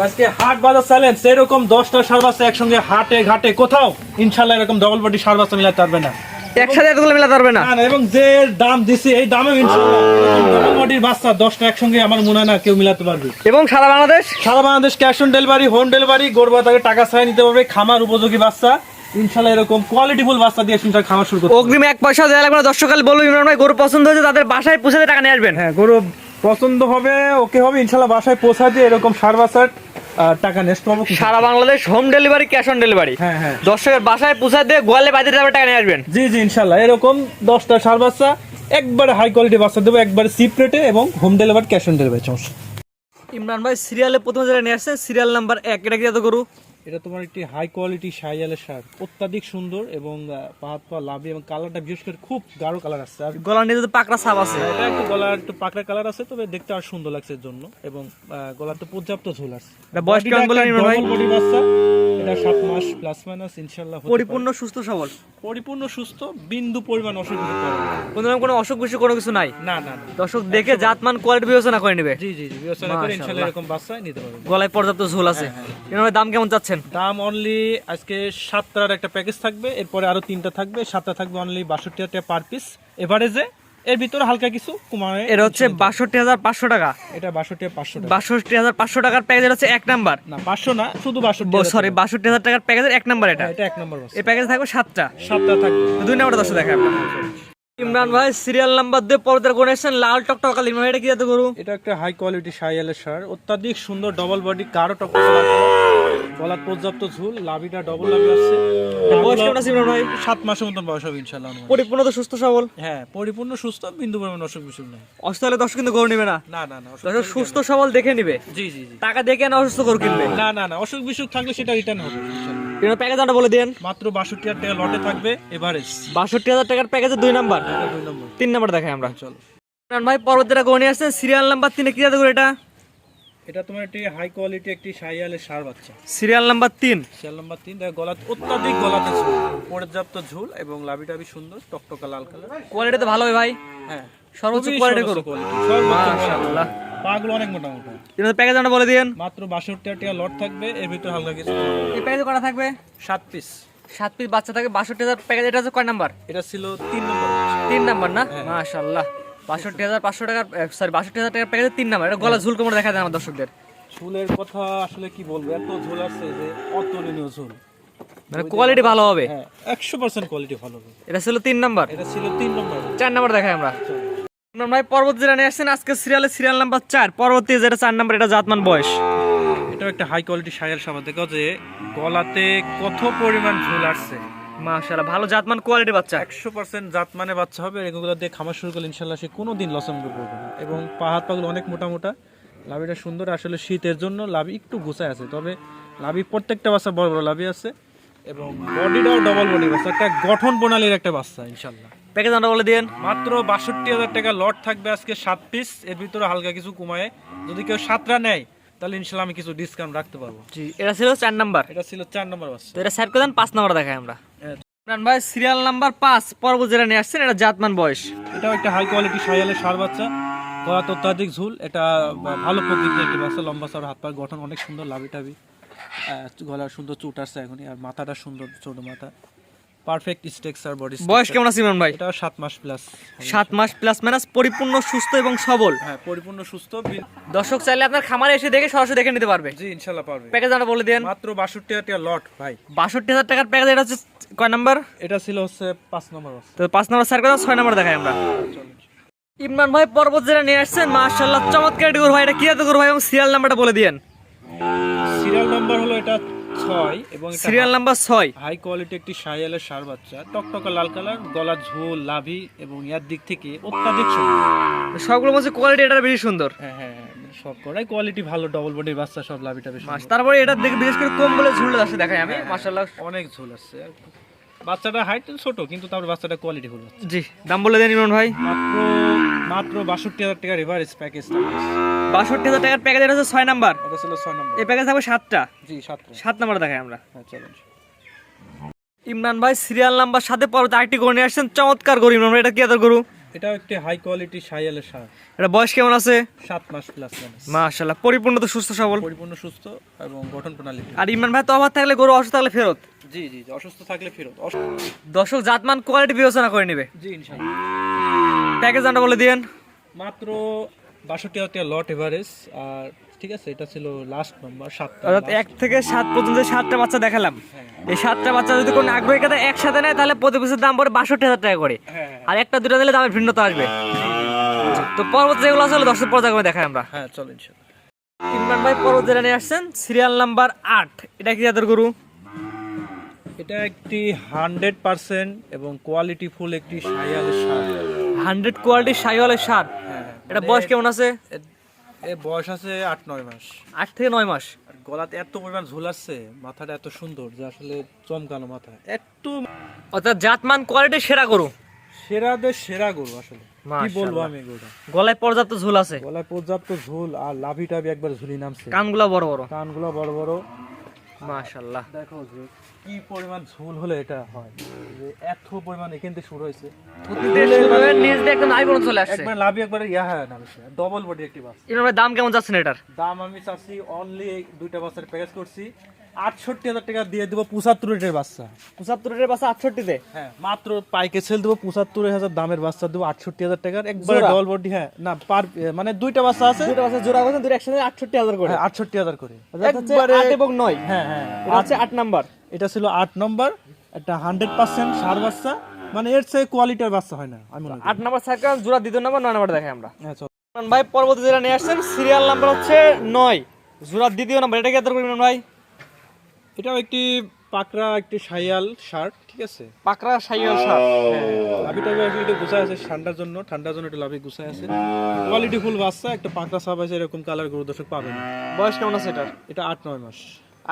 আজকে হাট বাজার চ্যালেঞ্জ এরকম দশটা সার বাচ্চা একসঙ্গে হাটে ঘাটে কোথাও ইনশাল্লাহ এরকম ডবল বডি সার বাচ্চা মিলাতে পারবে না। একসাথে এতগুলো মেলাতে পারবে না? না, না, এবং যে দাম দিছি এই দামে ইনশাল্লাহ বাচ্চা দশটা একসঙ্গে আমার মনে হয় না কেউ মিলাতে পারবে। এবং সারা বাংলাদেশ? সারা Bangladesh cash on delivery home delivery Garba তাকে টাকা ছাড়া নিতে পারবে খামার উপযোগী বাচ্চা। ইনশাল্লাহ এরকম কোয়ালিটিফুল বাচ্চা দিয়ে শুনতে খামার শুরু করতে অগ্রিম এক পয়সা লাগবে না দর্শক কাল বলব ইমরান ভাই গরু পছন্দ হয়েছে তাদের বাসায় পৌঁছে দিয়ে টাকা নিয়ে আসবেন। হ্যাঁ গরু পছন্দ হবে ওকে হবে ইনশাল্লাহ বাসায় পৌঁছা দিয়ে এরকম সার আহ, টাকা নেক্সট পাবো সারা Bangladesh home delivery cash on delivery. হ্যাঁ হ্যাঁ। দর্শকের বাসায় পৌঁছে দিয়ে গোয়ালে বাইরে তারপরে টাকা নিয়ে আসবেন। জি জি ইনশাল্লাহ এরকম দশটা সার বাচ্চা একবারে হাই কোয়ালিটি বাচ্চা দেবো একবারে চিপ রেটে এবং home delivery cash on delivery সমস্যা। ইমরান ভাই সিরিয়ালে প্রথমে যারা নিয়ে আসছেন সিরিয়াল নাম্বার এক এটা কি এত গরু এটা তোমার একটি হাই কোয়ালিটি সাইয়ালের সার অত্যাধিক সুন্দর এবং আহ, পাহাত পা লাভি এবং কালারটা বিশেষ করে খুব গাঢ় কালার আসছে। আর গলার নিচে পাকড়া সাপ আছে। এটা একটু গলার একটু পাকড়া কালার আছে তবে দেখতে আর সুন্দর লাগছে এর জন্য এবং আহ, গলাতে পর্যাপ্ত ঝোল আছে। এটা বয়স কেমন বলেন ভাই? বডি বাচ্চা। এটা সাত মাস প্লাস মাইনাস পারে। পরিপূর্ণ সুস্থ সবল। পরিপূর্ণ সুস্থ বিন্দু পরিমাণ অসুখ কোনো রকম কোনো অসুখ বিসুখ কোনো কিছু নাই? না না দর্শক দেখে জাতমান কোয়ালিটি বিবেচনা করে নেবে। জি জি জি বিবেচনা করে ইনশাল্লাহ এরকম বাচ্চা নিতে পারবে। গলায় পর্যাপ্ত ঝোল আছে। ইমরান ভাই দাম কেমন চাচ্ছেন দাম অনলি আজকে সাতটার একটা প্যাকেজ থাকবে এরপরে আরও তিনটা থাকবে সাতটা থাকবে অনলি বাষট্টি হাজার পার পিস এভারেজে এর ভিতরে হালকা কিছু কমায় এটা হচ্ছে বাষট্টি হাজার পাঁচশো টাকা। এটা বাষট্টি পাঁচশো বাষট্টি হাজার পাঁচশো টাকার প্যাকেজ হচ্ছে এক নাম্বার। না পাঁচশো না শুধু বাষট্টি সরি বাষট্টি হাজার টাকার প্যাকেজের এক নাম্বার এটা। এটা এক নম্বর এই প্যাকেজ থাকবে সাতটা। সাতটা থাকবে। দুই নাম্বার দশটা দেখা ইমরান ভাই সিরিয়াল নাম্বার দিয়ে পর্দার কোন লাল টকটক কাল ইমরান ভাই, এটা কি এত গরু? এটা একটা হাই কোয়ালিটি সাইয়ালের সার। অত্যাধিক সুন্দর ডবল বডি কারও টপ গলার পর্যাপ্ত ঝুল লাভিটা ডবল লাভি আসছে। বয়স কেমন আছে ইমরান ভাই? সাত মাসের মতন বয়স হবে ইনশাল্লাহ পরিপূর্ণ তো সুস্থ সবল? হ্যাঁ পরিপূর্ণ সুস্থ বিন্দু পরিমাণ অসুখ বিসুখ নেই। অসুস্থ হলে দর্শক কিন্তু গরু নিবে না। না না না দর্শক সুস্থ সবল দেখে নিবে। জি জি জি। টাকা দেখে না অসুস্থ গরু কিনবে। না না না অসুখ বিসুখ থাকলে সেটা রিটার্ন হবে। ইমরান প্যাকেজ আমরা বলে দেন। মাত্র বাষট্টি হাজার টাকা লটে থাকবে এভারেজ বাষট্টি হাজার টাকার প্যাকেজের দুই নাম্বার দুই নম্বর তিন নাম্বার দেখাই আমরা। চলো। ভাই পর্বতেরা আসছেন। সিরিয়াল নাম্বার তিনে কি এত এটা? এটা তোমার একটি হাই কোয়ালিটি একটি সাইয়ালের সার বাচ্চা। সিরিয়াল নাম্বার তিন। সেল নাম্বার তিন দেখো গলা অত্যাধিক গলাতে ঝুল পর্যাপ্ত ঝুল এবং লাভি টাভি সুন্দর টকটকা লাল কালার কোয়ালিটি তো ভালো ভাই। হ্যাঁ। সর্বোচ্চ কোয়ালিটি সর্বোচ্চ মাশাআল্লাহ। পাগুলো অনেক মোটা মোটা ইমরান প্যাকেজ আমরা বলে দিন মাত্র বাষট্টি হাজার টাকা লট থাকবে এর ভিতরে হালকা কিছু এই প্যাকেজে কটা থাকবে? সাত পিস সাত পিস বাচ্চা থাকে বাষট্টি হাজার প্যাকেজ এটা হচ্ছে কয় নাম্বার এটা ছিল তিন নম্বর তিন নাম্বার না? হ্যাঁ। বাষট্টি হাজার পাঁচশো টাকার সরি বাষট্টি হাজার টাকার প্যাকেজের তিন নাম্বার এটা গলা ঝুল কোমর দেখা যায় আমার দর্শকদের। ঝুলের কথা আসলে কি বলব? এত ঝুল আছে যে অতুলনীয় ঝুল। মানে কোয়ালিটি ভালো হবে? হ্যাঁ একশো পার্সেন্ট কোয়ালিটি ভালো হবে। এটা ছিল তিন নাম্বার এটা ছিল তিন নম্বর চার নাম্বার দেখাই আমরা। ইমরান ভাই পরবর্তী যেটা নিয়ে আসছেন আজকে সিরিয়ালে সিরিয়াল নাম্বার চার। পরবর্তী যেটা চার নাম্বার এটা জাতমান বয়স। এটা একটা হাই কোয়ালিটি সায়াল সাবান দেখো যে গলাতে কত পরিমাণ ঝুল আসছে। মাশাআল্লাহ ভালো জাতমান কোয়ালিটি বাচ্চা। একশো পার্সেন্ট জাত মানে বাচ্চা হবে এগুলো দিয়ে খামার শুরু করলে ইনশাল্লাহ সে কোনো দিন লসম করবে না। এবং পা হাত পাগুলো অনেক মোটা মোটা লাভিটা সুন্দর। আসলে শীতের জন্য লাভি একটু গুছায় আছে তবে লাভি প্রত্যেকটা বাচ্চা বড় বড় লাভি আছে এবং বডিটাও ডবল বডি বাচ্চা একটা গঠন প্রণালীর একটা বাচ্চা ইনশাল্লাহ প্যাকেজ আমরা বলে দিন মাত্র বাষট্টি হাজার টাকা লট থাকবে আজকে সাত পিস এর ভিতরে হালকা কিছু কমায়। যদি কেউ সাতটা নেয় তাহলে ইনশাল্লাহ আমি কিছু ডিসকাউন্ট রাখতে পারব। জি এটা ছিল চার নাম্বার এটা ছিল চার নম্বর বাচ্চা। তো এটা সাইড করে দেন পাঁচ নাম্বার দেখায় আমরা। সিরিয়াল নাম্বার পাঁচ, পর্ব যেটা নিয়ে আসছেন, এটা জাতমান বয়স। এটাও একটা হাই কোয়ালিটি ঝুল, এটা ভালো প্রকৃতির একটি বাচ্চা, লম্বা হাত গঠন অনেক সুন্দর গলার সুন্দর আসছে আর মাথাটা সুন্দর, ছোট মাথা। পারফেক্ট স্ট্রাকচার বডি বয়স কেমন আছে ইমরান ভাই? এটাও সাত মাস প্লাস সাত মাস প্লাস মাইনাস পরিপূর্ণ সুস্থ এবং সবল। হ্যাঁ পরিপূর্ণ সুস্থ দর্শক চাইলে আপনার খামারে এসে দেখে সরাসরি দেখে নিতে পারবে। জি ইনশাল্লাহ পারবে। প্যাকেজ আমরা বলে দেন। মাত্র টাকা লট ভাই। টাকার প্যাকেজ এটা হচ্ছে কয় নাম্বার এটা ছিল হচ্ছে পাঁচ নম্বর তো পাঁচ নাম্বার স্যার করে ছয় নাম্বার দেখাই আমরা। ইমরান ভাই পর্বত যেটা নিয়ে আসছেন। মাশাল্লাহ চমৎকার গরু ভাই। এটা কি এত গরু ভাই? এবং সিরিয়াল নাম্বারটা বলে দিন সিরিয়াল নাম্বার হলো এটা ছয় এবং সিরিয়াল নাম্বার ছয়। হাই কোয়ালিটি একটি সায়ালের সার বাচ্চা। টকটকা লাল কালার গলা ঝোল লাভি এবং ইয়ার দিক থেকে অত্যাধিক সুন্দর। সবগুলো মধ্যে কোয়ালিটি এটা বেশি সুন্দর। হ্যাঁ হ্যাঁ হ্যাঁ, সব করাই কোয়ালিটি ভালো ডবল বডির বাচ্চা সব লাভিটা বেশ তারপরে এটা দেখে বিশেষ করে কম বলে ঝুল আছে দেখাই আমি। মাসাল্লাহ অনেক ঝুল আছে। বাচ্চাটা হাইট ছোট কিন্তু তারপর বাচ্চাটা কোয়ালিটি ফুল জি দাম বলে দেন ইমরান ভাই। মাত্র মাত্র বাষট্টি হাজার টাকা রিভার্স প্যাকেজ বাষট্টি হাজার টাকার প্যাকেজ এটা হচ্ছে ছয় নাম্বার। এটা ছিল ছয় নাম্বার। এই প্যাকেজ থাকবে সাতটা। জি সাতটা। সাত নাম্বার দেখাই আমরা। হ্যাঁ চলুন। ইমরান ভাই সিরিয়াল নাম্বার সাথে পরে আরেকটি গরু নিয়ে আসছেন। চমৎকার গরু ইমরান ভাই এটা কি আদার গরু? এটা একটি হাই কোয়ালিটি সাইয়ালের সার। এটা বয়স কেমন আছে? সাত মাস প্লাস মাশাআল্লাহ পরিপূর্ণ তো সুস্থ সবল। পরিপূর্ণ সুস্থ এবং গঠন প্রণালী আর ইমরান ভাই তো অভাব থাকলে গরু অসুস্থ থাকলে ফেরত? জি জি অসুস্থ থাকলে ফেরত। দর্শক জাতমান কোয়ালিটি বিবেচনা করে নেবে। জি ইনশাআল্লাহ। প্যাকেজ দামটা বলে দিয়েন। মাত্র বাষট্টি টাকা লট এভারেজ আর ঠিক আছে এটা ছিল লাস্ট নাম্বার। সাতটা অর্থাৎ এক থেকে সাত পর্যন্ত সাতটা বাচ্চা দেখালাম। এই সাতটা বাচ্চা যদি কোনো আগ্রহী কাছে একসাথে নেয় তাহলে প্রতি পিসের দাম পড়ে বাষট্টি হাজার টাকা করে। হ্যাঁ হ্যাঁ। আর একটা দুটো নিলে দামের ভিন্নতা আসবে। তো পরবর্তী যেগুলো আসলে দর্শক পর্যায়ে দেখাই আমরা। হ্যাঁ চলো ইনশাল্লাহ ইমরান ভাই পর্বত জেলা নিয়ে আসছেন সিরিয়াল নাম্বার আট। এটা কি জাতের গরু? এটা একটি হান্ড্রেড পার্সেন্ট এবং কোয়ালিটি ফুল একটি সাইয়ালের সার। হান্ড্রেড কোয়ালিটি সাইওয়ালের সার। হ্যাঁ এটা বয়স কেমন আছে? এ- এর বয়স আছে আট নয় মাস। আট থেকে নয় মাস। গলাতে এত পরিমাণ ঝুল আসছে মাথাটা এত সুন্দর যে আসলে চমকানো মাথা একটু অর্থাৎ জাতমান কোয়ালিটির সেরা গরু। সেরাদের সেরা গরু আসলে। কি বলব আমি গরুটা? গলায় পর্যাপ্ত ঝুল আছে। গলায় পর্যাপ্ত ঝুল আর লাভি টাভি একবার ঝুলি নামছে। কানগুলা বড় বড়। কানগুলো বড় বড়। মাশাল্লাহ দেখো কি পরিমাণ ঝুল হলে এটা হয়। যে এত পরিমাণ এখান থেকে শুরু হয়েছে। নিজ দিয়ে একদম আই পর্যন্ত চলে আসছে। একবার লাভি একবার ইয়া হ্যাঁ নামছে ডবল বডি একটি বাস। ইমরান দাম কেমন যাচ্ছেন এটার? দাম আমি চাচ্ছি অনলি দুইটা বাচ্চার প্যাকেজ করছি। আটষট্টি হাজার টাকা দিয়ে দেবো পঁচাত্তর লিটার বাচ্চা। আটষট্টিতে? হ্যাঁ মাত্র পাইকে সেল দেবো পঁচাত্তর হাজার দামের বাচ্চা দেবো আটষট্টি হাজার টাকার। একবার ডবল বডি হ্যাঁ না পার মানে দুইটা বাচ্চা আছে। জোড়া করছেন দুটো একসাথে আটষট্টি হাজার করে। হ্যাঁ আটষট্টি হাজার করে। একবারে আট এবং নয়। হ্যাঁ হ্যাঁ আট নাম্বার এটা ছিল আট নম্বর একটা হান্ড্রেড পার্সেন্ট সার বাচ্চা। মানে এর চেয়ে কোয়ালিটির বাচ্চা হয় না আমি মনে করি। আট নাম্বার সাইকেল জোড়া দ্বিতীয় নাম্বার নয় নাম্বার দেখাই আমরা। হ্যাঁ চল। ভাই পরবর্তী যেটা নিয়ে আসছেন সিরিয়াল নাম্বার হচ্ছে নয়। জোড়া দ্বিতীয় নাম্বার এটা কি এত করবেন ভাই? এটাও একটি পাকড়া একটি সাইয়াল শার্ট ঠিক আছে? পাকড়া সাইয়াল শার্ট লাভি টাভি আর কি একটু গুছায় আছে ঠান্ডার জন্য ঠান্ডার জন্য একটু লাভি গুছায় আছে। কোয়ালিটি ফুল বাচ্চা একটা পাকড়া সাপ আছে এরকম কালার গরু দর্শক পাবেন। বয়স কেমন আছে এটার? এটা আট নয় মাস।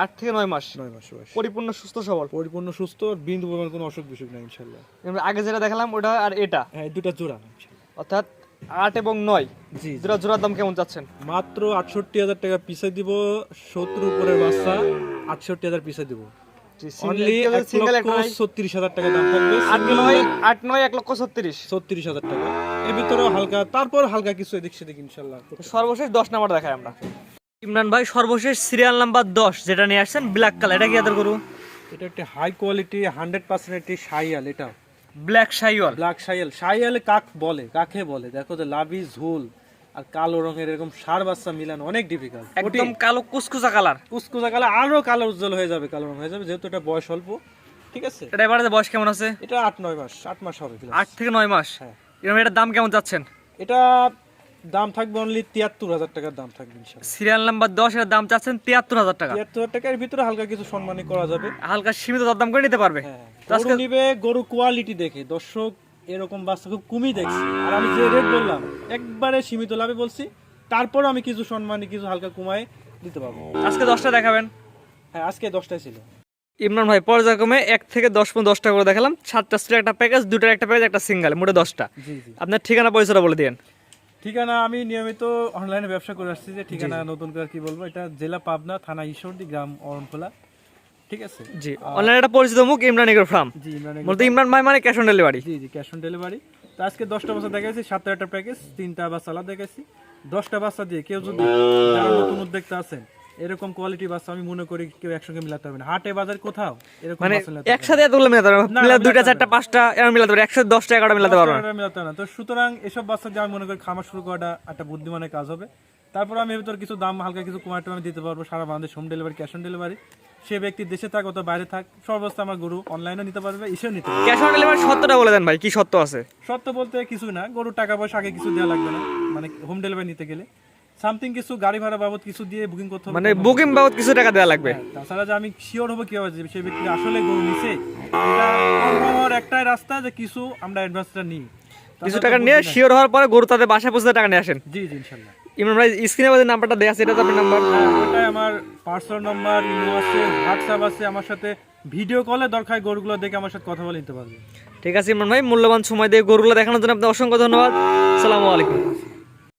আট থেকে নয় মাস। নয় মাস বয়স। পরিপূর্ণ সুস্থ সবল। পরিপূর্ণ সুস্থ বিন্দু পরিমাণ কোনো অসুখ বিসুখ নাই ইনশাল্লাহ আগে যেটা দেখালাম ওটা আর এটা। হ্যাঁ দুটা জোড়া অর্থাৎ আট এবং নয়। জি। জোড়া জোড়ার দাম কেমন চাচ্ছেন? মাত্র আটষট্টি হাজার টাকা পিছে দিব সত্তর উপরের বাচ্চা আটষট্টি হাজার পিছে দিব। এক লক্ষ ছত্রিশ হাজার টাকা দাম থাকবে আট নয় আট নয় এক লক্ষ ছত্রিশ। ছত্রিশ হাজার টাকা। এর ভিতরেও হালকা তারপর হালকা কিছু এদিক সেদিক ইনশাল্লাহ সর্বশেষ দশ নাম্বার দেখায় আমরা। ইমরান ভাই সর্বশেষ সিরিয়াল নাম্বার দশ যেটা নিয়ে আসছেন ব্ল্যাক কালার এটা কি আদর করু? এটা একটি হাই কোয়ালিটি হান্ড্রেড পার্সেন্ট একটি সাইয়াল এটা। ব্ল্যাক শাইওয়াল ব্ল্যাক সাইয়াল সাইয়ালে কাক বলে কাকে বলে? দেখো তো লাভি ঝুল আর কালো রঙের এরকম সার বাচ্চা মিলানো অনেক ডিফিকাল্ট একদম কালো কুসকুসা কালার কুচকুচা কালার আরও কালো উজ্জ্বল হয়ে যাবে কালো রং হয়ে যাবে যেহেতু এটা বয়স অল্প। ঠিক আছে? এটা এবারে বয়স কেমন আছে? এটা আট নয় মাস আট মাস হবে আট থেকে নয় মাস। হ্যাঁ। এরকম এটার দাম কেমন যাচ্ছেন এটা দাম থাকবে অনলি তিয়াত্তর হাজার টাকার দাম থাকবে সিরিয়াল নাম্বার দশ এর দাম চাচ্ছেন তিয়াত্তর হাজার টাকা। তিয়াত্তর হাজার টাকার ভিতরে হালকা কিছু সম্মানী করা যাবে। হালকা সীমিত দরদাম করে নিতে পারবে। হ্যাঁ গরু নিবে গরু কোয়ালিটি দেখে। দর্শক এরকম বাচ্চা খুব কমই দেখছি। আর আমি যে রেট বললাম একবারে সীমিত লাভে বলছি। তারপর আমি কিছু সম্মানী কিছু হালকা কমায় দিতে পারব। আজকে দশটা দেখাবেন। হ্যাঁ আজকে দশটায় ছিল। ইমরান ভাই পর্যায়ক্রমে এক থেকে দশ পর্যন্ত দশটা করে দেখালাম। সাতটা স্ত্রী একটা প্যাকেজ দুটার একটা প্যাকেজ একটা সিঙ্গেল মোটে দশটা। আপনার ঠিকানা পরিচয়টা বলে দিন ঠিকানা আমি নিয়মিত অনলাইনে ব্যবসা করে আসছি যে ঠিকানা নতুন করে কি বলব এটা জেলা পাবনা থানা ঈশ্বরদী গ্রাম অরণখোলা। ঠিক আছে? জি অনলাইনে একটা পরিচিত মুখ ইমরান এগ্রো ফার্ম জি ইমরান বলতে ইমরান ভাই মানে ক্যাশ অন ডেলিভারি জি জি ক্যাশ অন ডেলিভারি তো আজকে দশটা বাচ্চা দেখাইছি সাতটা একটা প্যাকেজ তিনটা বাচ্চা আলাদা দেখাইছি। দশটা বাচ্চা দিয়ে কেউ যদি নতুন উদ্যোক্তা আছেন এরকম কোয়ালিটি বাচ্চা আমি মনে করি কেউ একসঙ্গে মিলাতে হবে না। হাটে বাজার কোথাও এরকম মানে হবে। একসাথে এতগুলো মিলাতে পারবে না, দুইটা চারটা পাঁচটা এরকম মিলাতে পারবে একশো দশটা এগারোটা মিলাতে পারবে না। মিলাতে হবে না। তো সুতরাং এসব বাচ্চা যে আমি মনে করি খামার শুরু করাটা একটা বুদ্ধিমানের কাজ হবে। তারপর আমি ভিতর কিছু দাম হালকা কিছু কমাটো আমি দিতে পারব। সারা Bangladesh home delivery cash on delivery সে ব্যক্তি দেশে থাক অথবা বাইরে থাক সর্বস্ত আমার গরু অনলাইনে নিতে পারবে এসেও নিতে পারবে। ক্যাশ অন ডেলিভারি সত্যটা বলে দেন ভাই কি সত্য আছে? সত্য বলতে কিছু না গরুর টাকা পয়সা আগে কিছু দেওয়া লাগবে না। মানে হোম ডেলিভারি নিতে গেলে। সামথিং কিছু গাড়ি ভাড়া বাবদ কিছু দিয়ে বুকিং করতে হবে মানে বুকিং বাবদ কিছু টাকা দেওয়া লাগবে? হ্যাঁ, তাছাড়া যে আমি শিওর হব কীভাবে যে সেই ব্যক্তি আসলে গরু নিছে এটা হওয়ার একটাই রাস্তা যে কিছু আমরা অ্যাডভান্সটা নিই। কিছু টাকা নিয়ে শিওর হওয়ার পরে গরু তাদের বাসায় পৌঁছে টাকা নিয়ে আসেন? জি জি ইনশাল্লাহ। ইমরান ভাই স্ক্রিনে আমাদের নাম্বারটা দেওয়া আছে এটা তো আপনার নাম্বার? হ্যাঁ, ওটাই আমার পার্সোনাল নাম্বার ইমো আছে হোয়াটসঅ্যাপ আছে আমার সাথে ভিডিও কলে দরকার গরুগুলো দেখে আমার সাথে কথা বলে নিতে পারবে। ঠিক আছে ইমরান ভাই মূল্যবান সময় দিয়ে গরুগুলো দেখানোর জন্য আপনার অসংখ্য ধন্যবাদ। সালামু আলাইকুম।